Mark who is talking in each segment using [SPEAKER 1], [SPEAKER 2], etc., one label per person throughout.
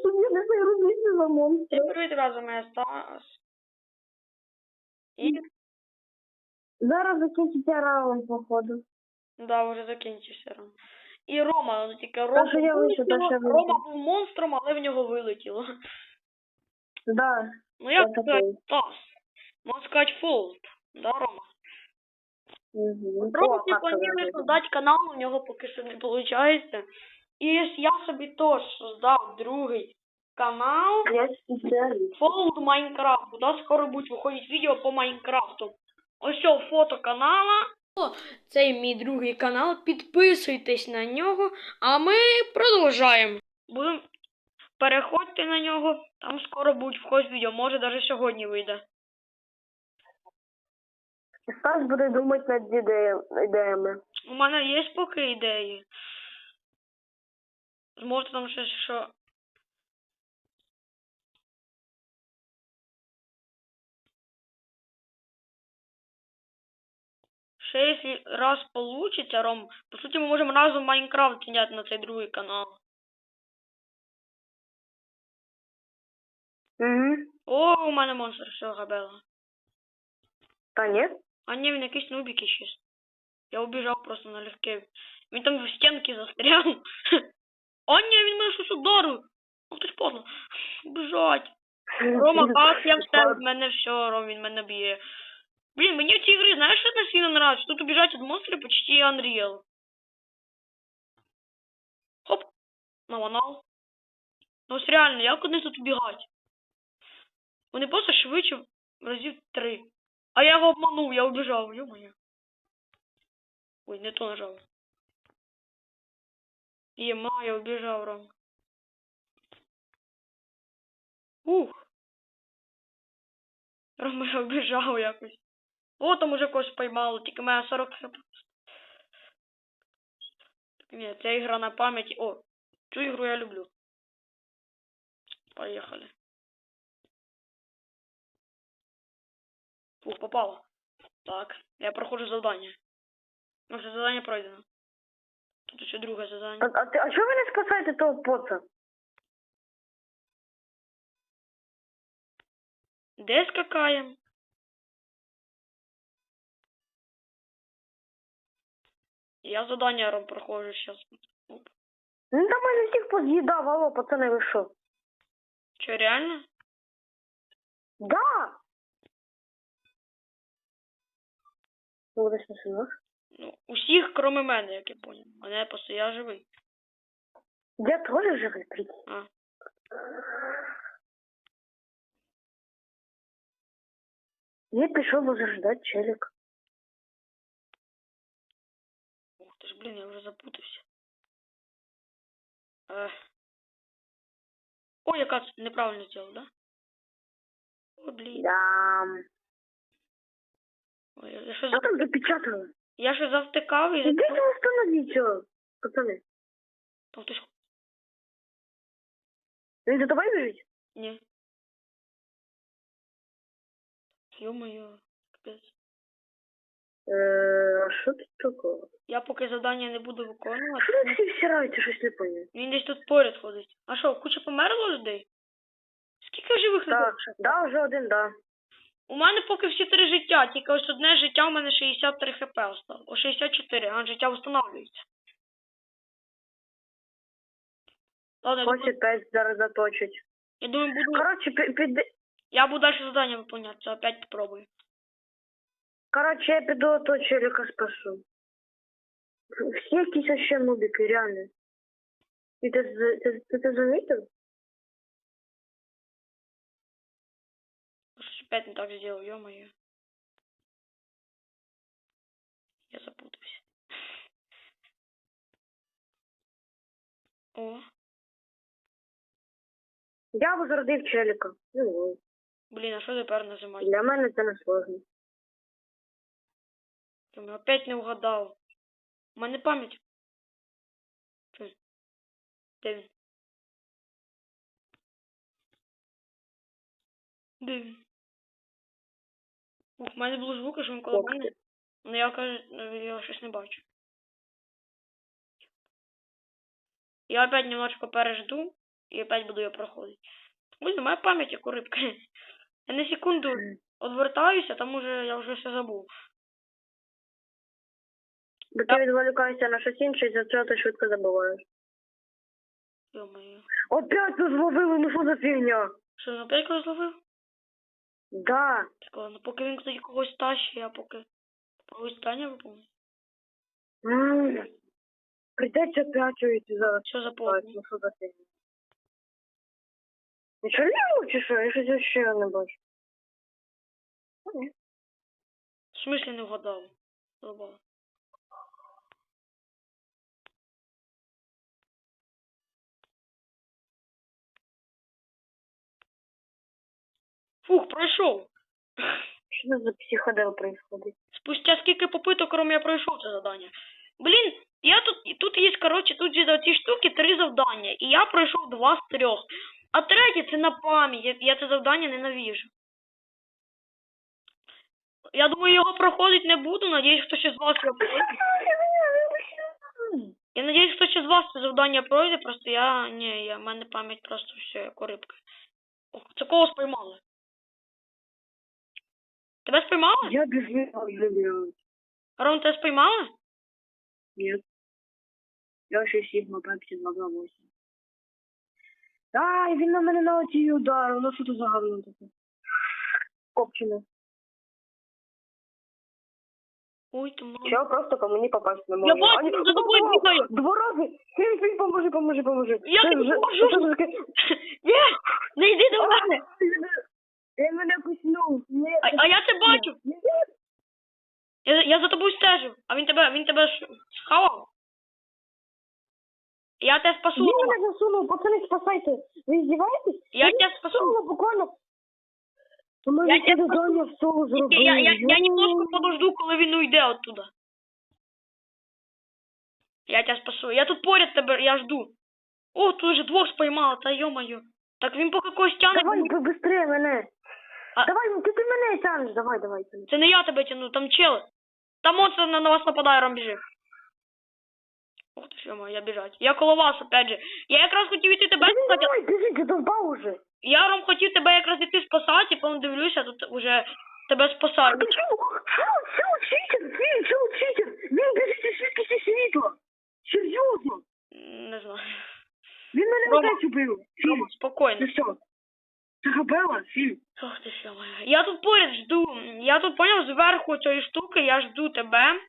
[SPEAKER 1] щоб я не переродився за монстра.
[SPEAKER 2] Я беру відразу моє Стас. І
[SPEAKER 1] Зараз закінчиться раунд, походу.
[SPEAKER 2] да, вже закінчився. Ром. І Рома, ну тільки Рома.
[SPEAKER 1] що я вийшов, та що я вийшов.
[SPEAKER 2] Рома був монстром, але в нього вилетіло.
[SPEAKER 1] Да.
[SPEAKER 2] Ну як
[SPEAKER 1] Я
[SPEAKER 2] сказати,
[SPEAKER 1] такий.
[SPEAKER 2] Стас. Можна сказати, фолд. Да, Рома?
[SPEAKER 1] Угу.
[SPEAKER 2] Рома ти плануєш создати канал, у нього поки що не виходить. І я собі теж создав другий канал.
[SPEAKER 1] Я спеціаліст.
[SPEAKER 2] Fold Майнкрафт. Скоро будуть виходити відео по Майнкрафту. Ось що фото канала. Це мій другий канал. Підписуйтесь на нього, а ми продовжаємо. Будемо переходьте на нього. Там скоро будуть входити відео. Може навіть сьогодні вийде.
[SPEAKER 1] Стас буде думати над ідеями.
[SPEAKER 2] У мене є поки ідеї. Зможете там щось що. Ще якщо раз получиться, Ром, по суті, ми можемо разом Майнкрафт зняти на цей другий канал.
[SPEAKER 1] Угу.
[SPEAKER 2] О, у мене монстр, все, габела.
[SPEAKER 1] Та ні?
[SPEAKER 2] А ні, він якийсь нубік іщез. Я убіжав просто налегке. Він там в стінки застряв. О, ні, він мене щось ударив. Ох ти ж подло. Біжать. Рома, газ, я встав, в мене все, Ром, він мене б'є. Блін, мені в цій грі, знаєш, що так сильно нравится? Тут убіжать від монстрів почти Unreal. Хоп. Наламав. Ну ось реально, як вони тут убігать? Вони просто швидше разів три. А я його обманув, я убіжав, ё-моё. Ой, не то нажав. Єма, я убіжав, Ром. Ух. Рома, я убіжав якось. О, там уже когось поймало, тільки мене 40 хп. Ні, ця ігра на пам'яті. О, цю ігру я люблю. Поїхали. Фух, попало. Так, я проходжу завдання. Все завдання пройдено. Тут ще друге
[SPEAKER 1] А,
[SPEAKER 2] завдання.
[SPEAKER 1] а, ти, а чого ви не спасаєте того поца?
[SPEAKER 2] Де скакаємо? Я задання ром проходжу зараз.
[SPEAKER 1] Ну там мене всіх поз'їдав, алло, пацани, ви що?
[SPEAKER 2] Че, реально?
[SPEAKER 1] Да! Десь на синах.
[SPEAKER 2] Ну, усіх, кроме мене, як я понял. Мене просто я живий.
[SPEAKER 1] Я теж живий, прикинь.
[SPEAKER 2] А.
[SPEAKER 1] Я пішов возрождати челік.
[SPEAKER 2] Ух ти ж, блін, я вже запутався. Ех. Ой, яка це неправильно зробив, да? Ой, блін.
[SPEAKER 1] Да.
[SPEAKER 2] Ой, я що
[SPEAKER 1] Що
[SPEAKER 2] за...
[SPEAKER 1] там запечатали?
[SPEAKER 2] Я що завтикав і...
[SPEAKER 1] Ідіть установіть цього, пацани.
[SPEAKER 2] Там хтось...
[SPEAKER 1] Він за тобою біжить?
[SPEAKER 2] Ні. Ё-моё, капець.
[SPEAKER 1] Е, а що тут такого?
[SPEAKER 2] Я поки завдання не буду виконувати.
[SPEAKER 1] Що ви всі всираєте, щось не поняв?
[SPEAKER 2] Він десь тут поряд ходить. А що, куча померло людей? Скільки живих людей?
[SPEAKER 1] Так, да, вже один, да.
[SPEAKER 2] У мене поки всі три життя, тільки ось одне життя у мене 63 хп осталось. О 64, а життя встановлюється. Ладно, я думаю,
[SPEAKER 1] опять зараз заточить.
[SPEAKER 2] я думаю, буду.
[SPEAKER 1] Коротше, пі- під...
[SPEAKER 2] Я буду дальше задання выполнять, це опять попробую.
[SPEAKER 1] Коротше, я піду того челіка спасу. Всі якісь ще нубики, реально. Ти, з- ти, ти, ти замітив?
[SPEAKER 2] Опять не так сделал, ё-моё. Я запутался. О,
[SPEAKER 1] Я возродив челіка. Ну,
[SPEAKER 2] блин, а что тепер нажимать?
[SPEAKER 1] для мене це не сложно.
[SPEAKER 2] Я опять не угадал. У мене пам'ять. Хм. Де він? Де він? Ух, у мене було звуки, що він коло мене. Ну я кажу, ну, я щось не бачу. Я опять немножко пережду. І опять буду я проходити. Ой, немає пам'яті, як у рибки. Я на секунду відвертаюся, там уже я вже все забув.
[SPEAKER 1] Бо ти відволікаєшся на щось інше, і за цього ти швидко забуваєш.
[SPEAKER 2] Йо-моє.
[SPEAKER 1] Опять тут зловили, ну що за фігня?
[SPEAKER 2] Що, опять когось зловив?
[SPEAKER 1] Да.
[SPEAKER 2] Так, ладно, поки він кстати, когось тащить, я поки когось стання виповню.
[SPEAKER 1] Ммм. Придеться опять зараз.
[SPEAKER 2] Що за повод?
[SPEAKER 1] ну що за фігня? Нічого не було, чи що? Я щось ще не бачу.
[SPEAKER 2] В смислі не вгадав? Забава. Фух, пройшов.
[SPEAKER 1] Що за психодел происходит?
[SPEAKER 2] Спустя скільки попиток, крім я пройшов це завдання. Блін, я тут, тут є, коротше, тут же за ці штуки три завдання, і я пройшов два з трьох. А третє це на пам'ять, я, я це завдання ненавижу. Я думаю, його проходить не буду, надіюсь, хто ще з вас його пройде. Я надіюсь, хто ще з вас це завдання пройде, просто я. Ні, я, в мене пам'ять просто все, як у рибки. О, це кого спіймали? Тебе спіймали?
[SPEAKER 1] Я бежал, блядь.
[SPEAKER 2] Ром, тебе спіймали?
[SPEAKER 1] Нет. Я ще Сігма Пепсі 228. Ай, він на мене на оці ударив. Ну що це за говно таке? Копчене.
[SPEAKER 2] Ой, ти мама.
[SPEAKER 1] Я просто по мені попасть не можу.
[SPEAKER 2] Я бачу,
[SPEAKER 1] Ані-
[SPEAKER 2] він за тобою
[SPEAKER 1] О,
[SPEAKER 2] бігає.
[SPEAKER 1] Два рази. Філь, філь, поможи, поможи, поможи.
[SPEAKER 2] Я тобі поможу. Ні, не йди до мене.
[SPEAKER 1] Він мене куснув. Ні.
[SPEAKER 2] А, а я це бачу.
[SPEAKER 1] Ні.
[SPEAKER 2] Я, я за тобою стежу. А він тебе, він тебе ж схавав. Я тебе спасу.
[SPEAKER 1] Він мене засунув, пацани, спасайте. Ви здіваєтесь?
[SPEAKER 2] Я тебе спасу.
[SPEAKER 1] засунув буквально. У
[SPEAKER 2] Я тебе
[SPEAKER 1] це завдання в соло зробили.
[SPEAKER 2] Я, я, я немножко подожду, коли він уйде оттуда. Я тебя спасу. Я тут поряд тебе, я жду. О, тут вже двох спіймала, та йо-моє. Так він поки когось тягне.
[SPEAKER 1] Давай, побыстрее мене.
[SPEAKER 2] А-
[SPEAKER 1] Давай, ну, ти, ти мене тянеш, давай, давай. давай.
[SPEAKER 2] Це не я тебе тяну, там чели. Там монстр на, вас нападає, Ром біжи. Ух ти що я біжать. Я коло вас, опять же. Я якраз хотів іти тебе
[SPEAKER 1] Та він
[SPEAKER 2] спасати.
[SPEAKER 1] давай, біжи, ти довбав уже.
[SPEAKER 2] Я Ром хотів тебе якраз іти спасати, потім дивлюся, тут уже тебе
[SPEAKER 1] Ти
[SPEAKER 2] спасають.
[SPEAKER 1] чого? Що, що, читер? Він, що, читер? Він біжить зі швидкості світла. Серйозно.
[SPEAKER 2] Не знаю.
[SPEAKER 1] Він мене
[SPEAKER 2] Рома.
[SPEAKER 1] опять убив.
[SPEAKER 2] Рома, спокійно.
[SPEAKER 1] ти що? Це габела, Філь.
[SPEAKER 2] Ох ти що моя. Я тут поряд жду. Я тут поняв зверху цієї штуки, я жду тебе.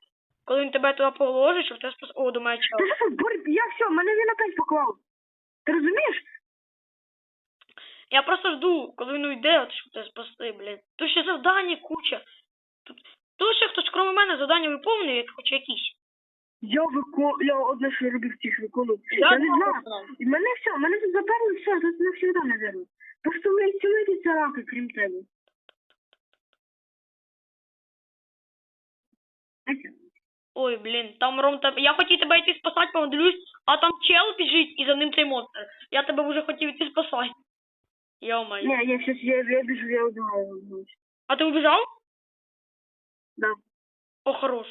[SPEAKER 2] Коли він тебе туди положить, щоб тебе спас. О, до мене
[SPEAKER 1] Ти що, бор... я все, мене він опять поклав. Ти розумієш?
[SPEAKER 2] Я просто жду, коли він уйде, от щоб тебе спасти, блін. Тут ще завдання куча. Тут, тут ще хтось, крім мене, завдання виповнює, хоч якісь.
[SPEAKER 1] Я викон... я одне, що я робив тих виконував.
[SPEAKER 2] Я
[SPEAKER 1] Я, не
[SPEAKER 2] знаю.
[SPEAKER 1] І мене все, мене тут заперли все, тут навсегда, наверное. Просто ми цілуєте ці раки, крім тебе.
[SPEAKER 2] Ой, блін, там Ром тебе. Я хотів тебе йти спасати, помодлюсь, а там чел біжить і за ним цей монстр. Я тебе вже хотів йти спасати. Йо-моє.
[SPEAKER 1] Не, я сейчас, я, я бежу, я убиваю.
[SPEAKER 2] А ти убіжав?
[SPEAKER 1] Да.
[SPEAKER 2] О, хорош.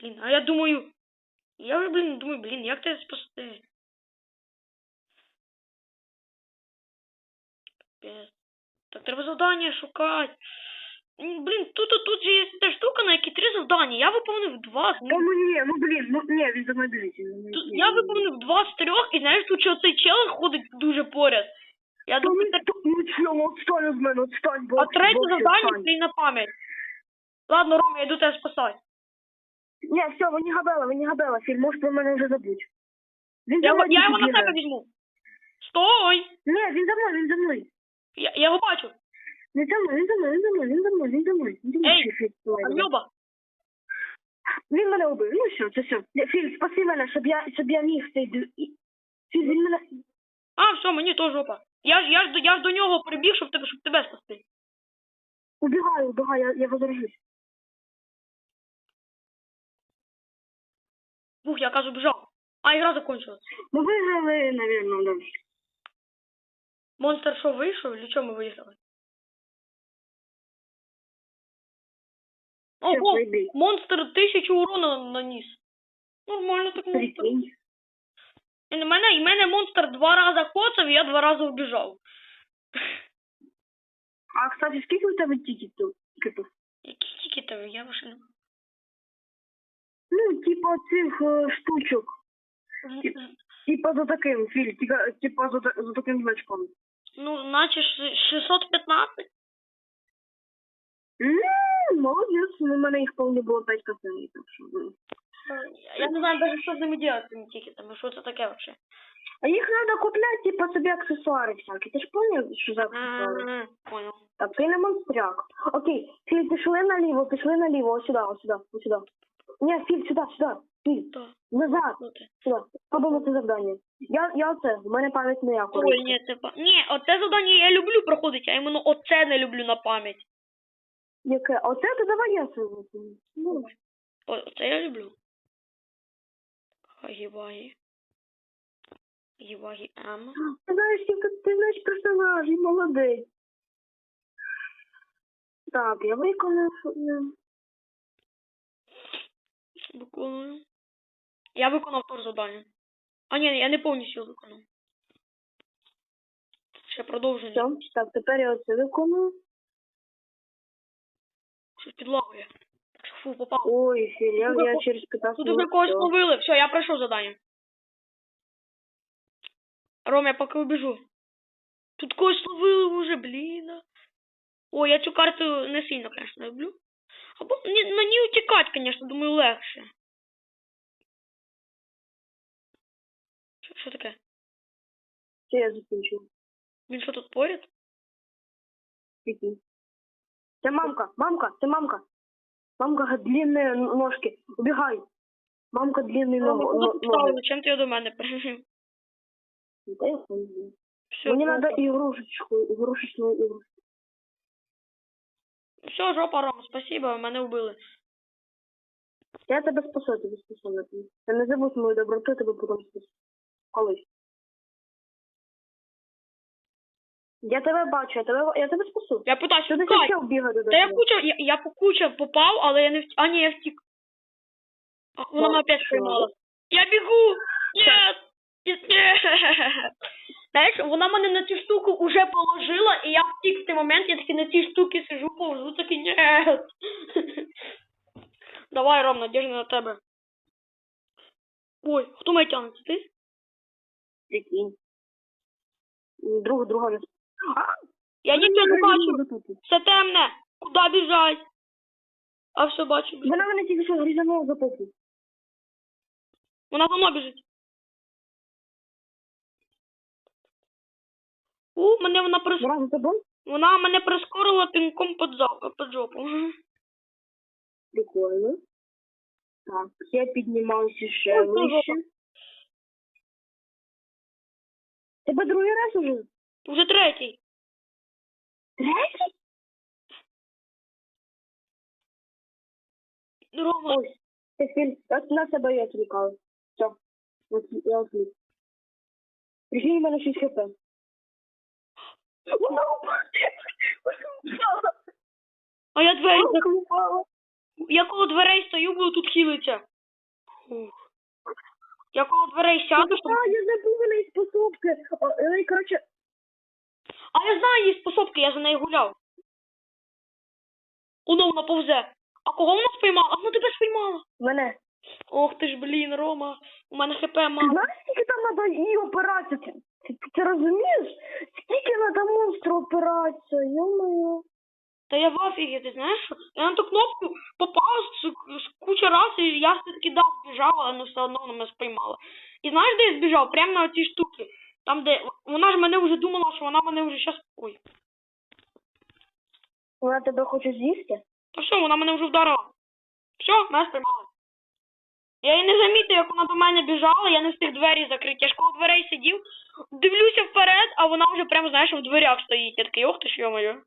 [SPEAKER 2] Блін, а я думаю. Я вже, блін, думаю, блін, як тебе спасти? Капець. Так треба завдання шукати. Блін, тут, тут, тут же є та штука, на якій три завдання. Я виповнив два з них.
[SPEAKER 1] Ну ні, ну блін, ну ні, він за мною біжить. він за мною-
[SPEAKER 2] Тут
[SPEAKER 1] ні,
[SPEAKER 2] я виповнив два з трьох, і знаєш, тут ще оцей чел ходить дуже поряд. Я
[SPEAKER 1] Та
[SPEAKER 2] думаю,
[SPEAKER 1] ну, та- ну чого, отстань від мене, отстань, бо...
[SPEAKER 2] а третє
[SPEAKER 1] бо-
[SPEAKER 2] завдання стій на пам'ять. Ладно, Рома, я йду тебе спасати.
[SPEAKER 1] Ні, все, ви не габела, ви не габела, фільм, може про мене вже забудь. Він
[SPEAKER 2] Я,
[SPEAKER 1] за мною
[SPEAKER 2] я його на
[SPEAKER 1] бігає.
[SPEAKER 2] себе візьму. Стой!
[SPEAKER 1] Ні, він за мною, він за мною.
[SPEAKER 2] Я, я його бачу.
[SPEAKER 1] Він за мною, він за мною, він за мною, він за мною, він за мною. Він за мною.
[SPEAKER 2] Ей. Амьоба.
[SPEAKER 1] Він мене убив, ну все, це все. Філь, спаси мене, щоб я, щоб я міг цей... і- Філь, він мене...
[SPEAKER 2] А, все, мені то жопа. Я ж, я ж, до- я ж до нього прибіг, щоб тебе, щоб тебе спасти.
[SPEAKER 1] Убігаю, убігаю, я, я возражусь.
[SPEAKER 2] Бух, я кажу, бежав. А, ігра закончилась.
[SPEAKER 1] Ми виграли, наверное, да.
[SPEAKER 2] Монстр що вийшов, чи що ми виграли? Ого,
[SPEAKER 1] прибій.
[SPEAKER 2] монстр тисячу урона наніс. Нормально так монстр. І на мене, і мене монстр два рази коцав, і я два рази вбіжав.
[SPEAKER 1] А, кстати, скільки у тебе тікетів? Тікетів?
[SPEAKER 2] Які тільки я вже не...
[SPEAKER 1] Ну, типа цих е, штучок. Типа за таким, Філь, типа за, за таким значком.
[SPEAKER 2] Ну, наче 615.
[SPEAKER 1] Ммм, молодець, ну, у мене їх повні було 5 косинок, так що. ну.
[SPEAKER 2] Я не знаю даже, що з ними делать, цими тікетами, що це таке вообще.
[SPEAKER 1] А їх треба купляти, типа, собі аксесуари всякі. Ти ж поняв, що за аксесуари?
[SPEAKER 2] Понял.
[SPEAKER 1] Так, ти не монстряк. Окей, Філь, пішли наліво, пішли наліво, ось сюди, ось сюди, ось сюди. Ні, Філь, сюди, сюди. Назад,
[SPEAKER 2] Ну
[SPEAKER 1] сюди. Робимо це завдання. Я, я оце, в мене пам'ять не як.
[SPEAKER 2] Ой, ні, це па... Ні, оце завдання я люблю проходити, а іменно оце не люблю на пам'ять.
[SPEAKER 1] Яке? Оце то давай я це випину. Ну,
[SPEAKER 2] оце я люблю. Гівагі. Гівагі М.
[SPEAKER 1] Ти знаєш, тільки ти знаєш персонажі, молодець. Так, я виконав.
[SPEAKER 2] Виконую. Я виконав теж завдання. А ні, я не повністю виконав. Ще продовження.
[SPEAKER 1] Все, так, тепер я оце виконую.
[SPEAKER 2] Щось підлагує. Фу, попав.
[SPEAKER 1] Ой, Філь, я, через 15
[SPEAKER 2] Тут уже
[SPEAKER 1] минут
[SPEAKER 2] когось ловили. Все, я пройшов завдання. Ром, я поки убіжу. Тут когось ловили вже, блін. Ой, я цю карту не сильно, конечно, люблю. Або ні, на ній утікати, конечно, думаю, легше. Що, таке?
[SPEAKER 1] Все, я закінчив.
[SPEAKER 2] Він що тут поряд?
[SPEAKER 1] Прикинь. Це мамка, мамка, це мамка. Мамка длинные ножки. Убегай. Мамка длинные
[SPEAKER 2] Рома,
[SPEAKER 1] но-
[SPEAKER 2] куди ти ти його до мене привів?
[SPEAKER 1] Да я хуй.
[SPEAKER 2] Все,
[SPEAKER 1] Мне надо игрушечку, игрушечную игрушку.
[SPEAKER 2] Все, жопа, Рома, спасибо, мене вбили.
[SPEAKER 1] Я тебе спасу, я тебе спасу. Та не забудь мою доброту, я тебе потім спасу. Колись. Я тебе бачу, я тебе, я тебе спасу.
[SPEAKER 2] Я питаюся,
[SPEAKER 1] Що ти ще бігати до
[SPEAKER 2] Та я куча, я, я по куча попав, але я не втік. А, ні, я втік. А, вона мене опять
[SPEAKER 1] що?
[SPEAKER 2] спіймала. Я бігу! Нет! Нет! Знаєш, вона мене на цю штуку уже положила, і я втік в той момент, я таки на цій штуці сижу, повзу, такий нет! Давай, Ром, надіжда на тебе. Ой, хто мене тягне? Ти?
[SPEAKER 1] Прикинь. Друг друга не... А!
[SPEAKER 2] Я нічого не бачу. Все темне. Куди біжать? А все бачу.
[SPEAKER 1] Вона мене тільки що грізанула за попу.
[SPEAKER 2] Вона за мною біжить. У, мене вона прис...
[SPEAKER 1] Вона за тобою?
[SPEAKER 2] Вона мене прискорила пінком під, під жопу.
[SPEAKER 1] Прикольно. Так, я піднімаюся ще вище. Тебе другий раз уже?
[SPEAKER 2] Вже третій.
[SPEAKER 1] Третій?
[SPEAKER 2] Рома,
[SPEAKER 1] Ось. Ти фільм. От на себе я відвлікала. Все. От я відвлік. Прикинь, у мене 6 хп. Вона упала. Вона
[SPEAKER 2] а я двері. зак-
[SPEAKER 1] упала. упала.
[SPEAKER 2] Я коло дверей стою, буду тут хилитися. Фух. Я коло дверей сяду, щоб...
[SPEAKER 1] А, я забув у неї способки. О, Ну і, коротше,
[SPEAKER 2] А я знаю її способки, я за нею гуляв. Воно вона повзе. А кого вона спіймала? А вона тебе спіймала.
[SPEAKER 1] мене.
[SPEAKER 2] Ох ти ж, блін, Рома. У мене хп мало.
[SPEAKER 1] знаєш, скільки там треба її опиратися? Ти, ти, ти розумієш? Скільки треба монстру опиратися? Йо-моє.
[SPEAKER 2] Та я в офігі, ти знаєш, я на ту кнопку попав з раз, я все-таки дав збіжав, але все одно вона мене спіймала. І знаєш, де я збіжав? Прямо на цій штуки. Там, де вона ж мене вже думала, що вона мене вже щас. Ой.
[SPEAKER 1] Вона тебе хоче з'їсти?
[SPEAKER 2] Та все, вона мене вже вдарила. Все, мене спіймала. Я її не замітив, як вона до мене біжала, я не встиг двері закрити. Я ж коло дверей сидів, дивлюся вперед, а вона вже прямо, знаєш, в дверях стоїть. Я такий, ох ти ж, йо-моє.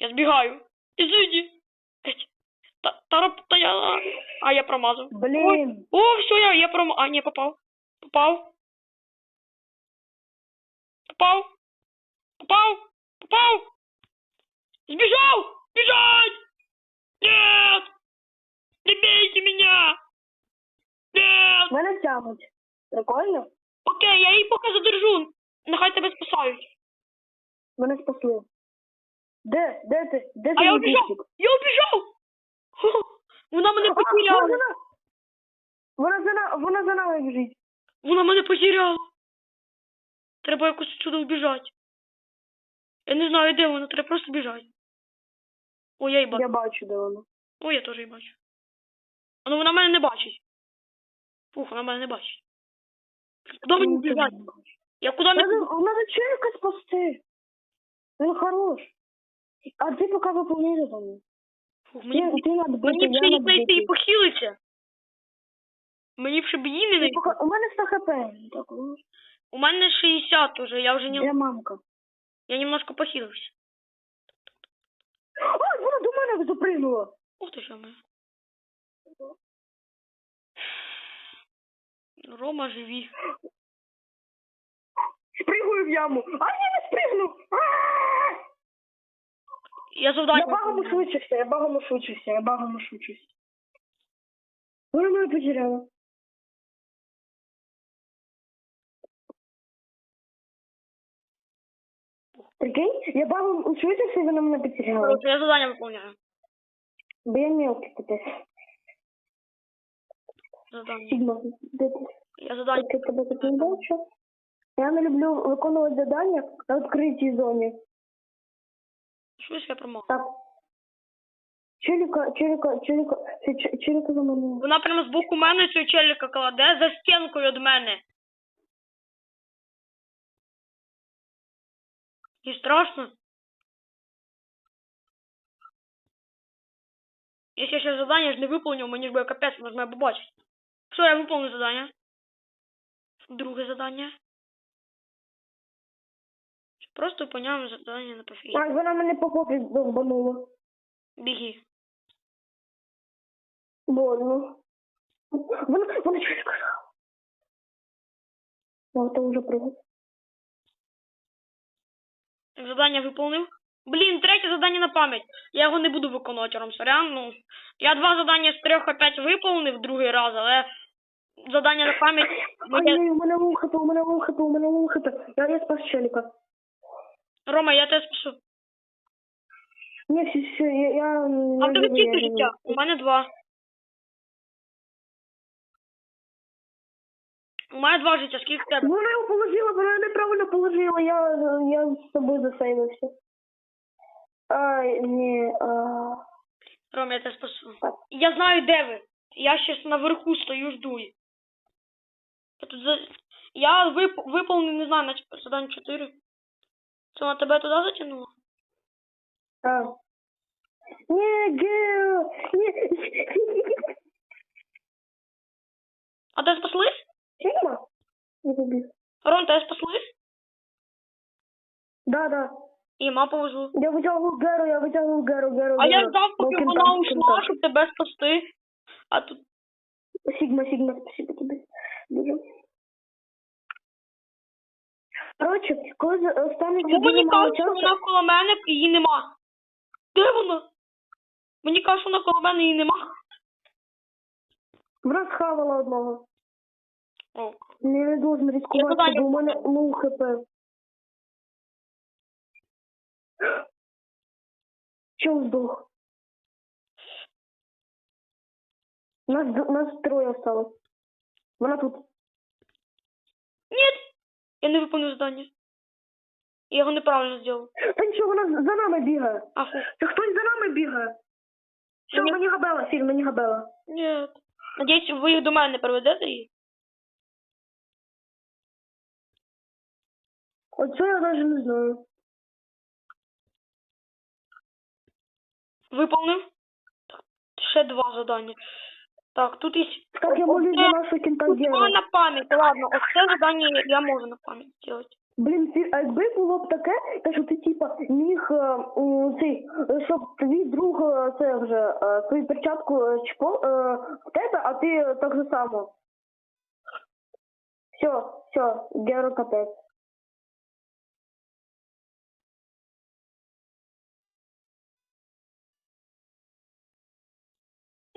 [SPEAKER 2] Я збігаю. Іди. Та, та, та я... А, я промазав.
[SPEAKER 1] Блін.
[SPEAKER 2] О, все, я, я пром... А, не, попав. Попав. Попав. Попав. Попав. Сбежал! Бежать! Нет! Не бейте меня! Ні!
[SPEAKER 1] Мене тягнуть. Прикольно?
[SPEAKER 2] Окей, я її поки задержу. Нехай тебе спасають.
[SPEAKER 1] Мене спасли. Де? Де ти? Де
[SPEAKER 2] А я убіжав! Я убіжав! Вона мене
[SPEAKER 1] А, Вона
[SPEAKER 2] потеряла.
[SPEAKER 1] Вона за на- вона за нами біжить.
[SPEAKER 2] Вона мене потеряла. Треба якось сюди убіжати. Я не знаю, де вона, треба просто біжати. Ой, я її бачу.
[SPEAKER 1] Я бачу, де вона.
[SPEAKER 2] Ой, я теж її бачу. А ну вона мене не бачить. Фух, вона мене не бачить. Куди мені
[SPEAKER 1] Ну, ти
[SPEAKER 2] біжати?
[SPEAKER 1] не бачиш.
[SPEAKER 2] Я куди не
[SPEAKER 1] Надо, надо челика спасти. Він хорош. А ти поки задання.
[SPEAKER 2] Фух,
[SPEAKER 1] Ти,
[SPEAKER 2] мені,
[SPEAKER 1] ти надбитий,
[SPEAKER 2] мені б ще
[SPEAKER 1] я
[SPEAKER 2] її знайти і
[SPEAKER 1] надбитий.
[SPEAKER 2] похилитися. Мені б ще б її не знайти.
[SPEAKER 1] У мене 100 хп. Так,
[SPEAKER 2] У мене 60 уже, я вже не...
[SPEAKER 1] Де мамка?
[SPEAKER 2] Я немножко похилився.
[SPEAKER 1] Ой, вона до мене запригнула.
[SPEAKER 2] Ух ти що ми. Рома живі.
[SPEAKER 1] Спригую в яму. А ні, не спригнув.
[SPEAKER 2] Я завдання.
[SPEAKER 1] Я багом швидшився, я багом швидшився, я багом швидшився. Вона мене потеряла. Прикинь, я багом швидшився, і вона мене потеряла.
[SPEAKER 2] Я задання виконую.
[SPEAKER 1] Бо я мелкий капець.
[SPEAKER 2] Задання.
[SPEAKER 1] Сігма, де ти?
[SPEAKER 2] Я задання.
[SPEAKER 1] Я тебе так не бачу. Я не люблю виконувати завдання на відкритій зоні.
[SPEAKER 2] Щось я промов.
[SPEAKER 1] Так. Челіка, челіка, челіка, чи- чи- челіка за мене.
[SPEAKER 2] Вона прямо з боку мене цього челіка кладе за стінкою від мене. І страшно. Якщо я ще задання ж не виповнив, мені ж буде капець, мене побачить. Все, я виповнив задання. Друге задання. Просто виконуємо задання на профілі.
[SPEAKER 1] А, вона мене по попі довбанула.
[SPEAKER 2] Біги.
[SPEAKER 1] Больно. Вона, вона щось сказала. Ну, то вже пригод.
[SPEAKER 2] Задання виповнив. Блін, третє задання на пам'ять. Я його не буду виконувати, сорян. Ну, я два задання з трьох опять виповнив другий раз, але задання на пам'ять.
[SPEAKER 1] Ай, ай, у мене вухата, у мене вухата, у мене вухата. Я, я спас челіка.
[SPEAKER 2] Рома, я тебе спасу.
[SPEAKER 1] Ні, все, все, я... я
[SPEAKER 2] А в тебе
[SPEAKER 1] живий.
[SPEAKER 2] життя? У мене два. У мене два життя, скільки в тебе?
[SPEAKER 1] Вона його положила, вона його неправильно положила, я, я з собою засейвився. Ай, ні, а...
[SPEAKER 2] Ром, я тебе спасу.
[SPEAKER 1] Так.
[SPEAKER 2] Я знаю, де ви. Я щас наверху стою, жду. Я тут за... Я вип... виповнив, не знаю, наче задання 4. Це вона тебе туди затягнула?
[SPEAKER 1] А. Ні, Гео.
[SPEAKER 2] А?
[SPEAKER 1] Сігма? Не побіг.
[SPEAKER 2] Рон, тебе спасли?
[SPEAKER 1] Да, да.
[SPEAKER 2] І ма повезло.
[SPEAKER 1] Я витягнув Геру, я витягнув Геру, Геру,
[SPEAKER 2] А я ждав, поки вона ушла, щоб тебе спасти. А тут
[SPEAKER 1] Сігма, Сігма, спасибо тобі. Дуже. Коротше, коли останеться
[SPEAKER 2] Чому мені
[SPEAKER 1] дуже мало
[SPEAKER 2] кажуть, що
[SPEAKER 1] часу,
[SPEAKER 2] вона коло мене і її нема? Де вона? Мені кажуть, що вона коло мене і її нема.
[SPEAKER 1] вона схавала одного.
[SPEAKER 2] О,
[SPEAKER 1] Я не должен ризикувати, бо у мене ну хп. Чого здох? Нас, д- нас троє осталось. Вона тут.
[SPEAKER 2] Ні! Я не виконав завдання. Я його неправильно зробив.
[SPEAKER 1] Та нічого, вона за нами бігає.
[SPEAKER 2] А фу.
[SPEAKER 1] Це хтось за нами бігає. Все,
[SPEAKER 2] Ні.
[SPEAKER 1] мені габела, Філь, мені габела.
[SPEAKER 2] Ні. Надіюсь, ви їх до мене не приведете і.
[SPEAKER 1] Оце я навіть не знаю.
[SPEAKER 2] Виповнив? Ще два завдання. Так, тут є.
[SPEAKER 1] Как я молюсь за нашу кінтагеру.
[SPEAKER 2] два на пам'ять. Ладно, оце завдання я- я можу на пам'ять зробити.
[SPEAKER 1] Блін, Філь, а якби було б таке, те, що ти типа міг е, м, цей, е, щоб твій друг е, це вже е, твою перчатку е, чпо е, в тебе, а ти так же само. Все, все, Геро капець.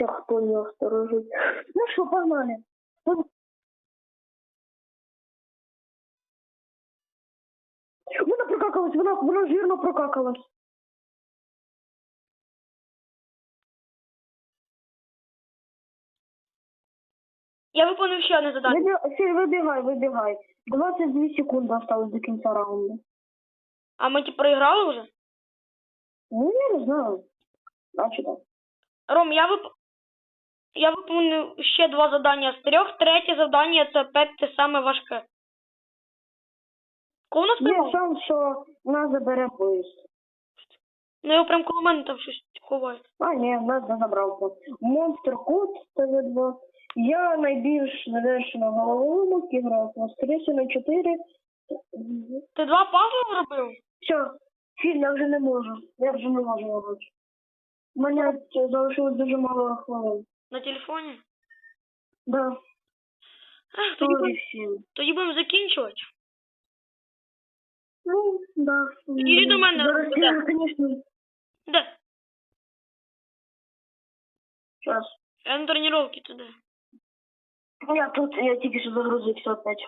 [SPEAKER 1] Те, хто не осторожить. Ну що, погнали. Вона прокакалась, вона, вона жирно прокакалась.
[SPEAKER 2] Я виконав ще одне завдання.
[SPEAKER 1] Вибі... Сіль, вибігай, вибігай. 22 секунди осталось до кінця раунду.
[SPEAKER 2] А ми ті проіграли вже?
[SPEAKER 1] Ну, я не знаю. Значить так.
[SPEAKER 2] Ром, я вип... Я виконую ще два завдання з трьох. Третє завдання це опять те саме важке. Кого у нас
[SPEAKER 1] Є шанс, що нас забере поїзд.
[SPEAKER 2] Ну його прям коло мене там щось ховає.
[SPEAKER 1] А, ні, нас не забрав. Монстр Код ТВ2. Я найбільш завершена головоломок іграв. На 4.
[SPEAKER 2] Ти два пазли зробив?
[SPEAKER 1] Все, фільм, я вже не можу. Я вже не можу робити. У мене це залишилось дуже мало хвилин.
[SPEAKER 2] На телефоні?
[SPEAKER 1] Да,
[SPEAKER 2] Ех, тоді,
[SPEAKER 1] сорі
[SPEAKER 2] будем-
[SPEAKER 1] всім.
[SPEAKER 2] тоді будемо закінчувати.
[SPEAKER 1] Ну, да.
[SPEAKER 2] Іди до мене,
[SPEAKER 1] Зараз
[SPEAKER 2] Руслан.
[SPEAKER 1] я, звісно,
[SPEAKER 2] Де?
[SPEAKER 1] зараз.
[SPEAKER 2] Я на тренировці туди.
[SPEAKER 1] Я тут, я тільки що загрузився опять.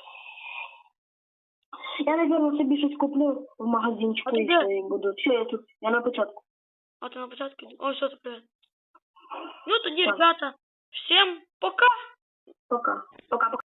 [SPEAKER 1] Я, напевно, собі щось куплю в магазинчику
[SPEAKER 2] А ти
[SPEAKER 1] і
[SPEAKER 2] де?
[SPEAKER 1] все, і буду. Все, я тут, я на початку.
[SPEAKER 2] А то на початку? О, все, привет. Ну тоді, ребята, всем пока!
[SPEAKER 1] Пока. Пока-пока.